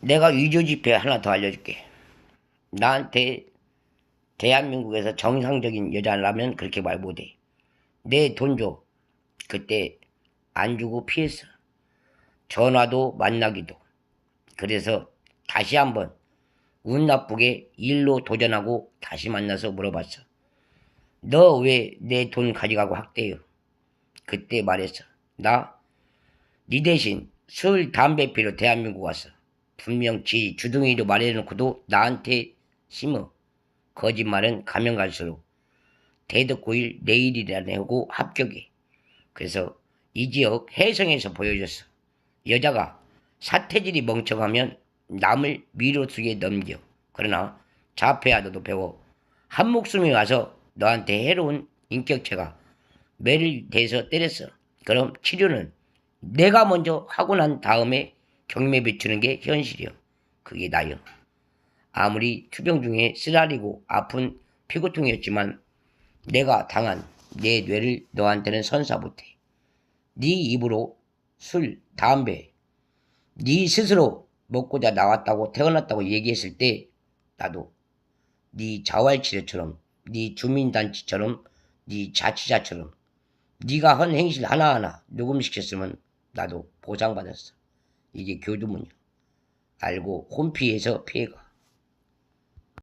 내가 위조 지폐 하나 더 알려줄게. 나한테 대한민국에서 정상적인 여자라면 그렇게 말 못해. 내 돈 줘. 그때 안 주고 피했어. 전화도 만나기도. 그래서 다시 한번 운 나쁘게 일로 도전하고 다시 만나서 물어봤어. 너 왜 내 돈 가져가고 학대요? 그때 말했어. 나 네 대신 술, 담배 피러 대한민국 왔어. 분명 지 주둥이로 말해놓고도 나한테 심어. 거짓말은 가면 갈수록 대덕고일 내일이라고 합격해. 그래서 이 지역 해성에서 보여줬어. 여자가 사태질이 멍청하면 남을 미로 속에 넘겨. 그러나 자폐아도도 배워. 한 목숨이 와서 너한테 해로운 인격체가 매를 대서 때렸어. 그럼 치료는 내가 먼저 하고 난 다음에 경매 비추는 게 현실이요. 그게 나요. 아무리 투병 중에 쓰라리고 아픈 피고통이었지만 내가 당한 내 뇌를 너한테는 선사 못해. 네 입으로 술, 담배, 네 스스로 먹고자 나왔다고 태어났다고 얘기했을 때 나도 네 자활치료처럼 네 주민단체처럼 네 자치자처럼 네가 한 행실 하나하나 녹음시켰으면 나도 보상받았어. 이게 교두문이야. 알고 홈피해서 피해가.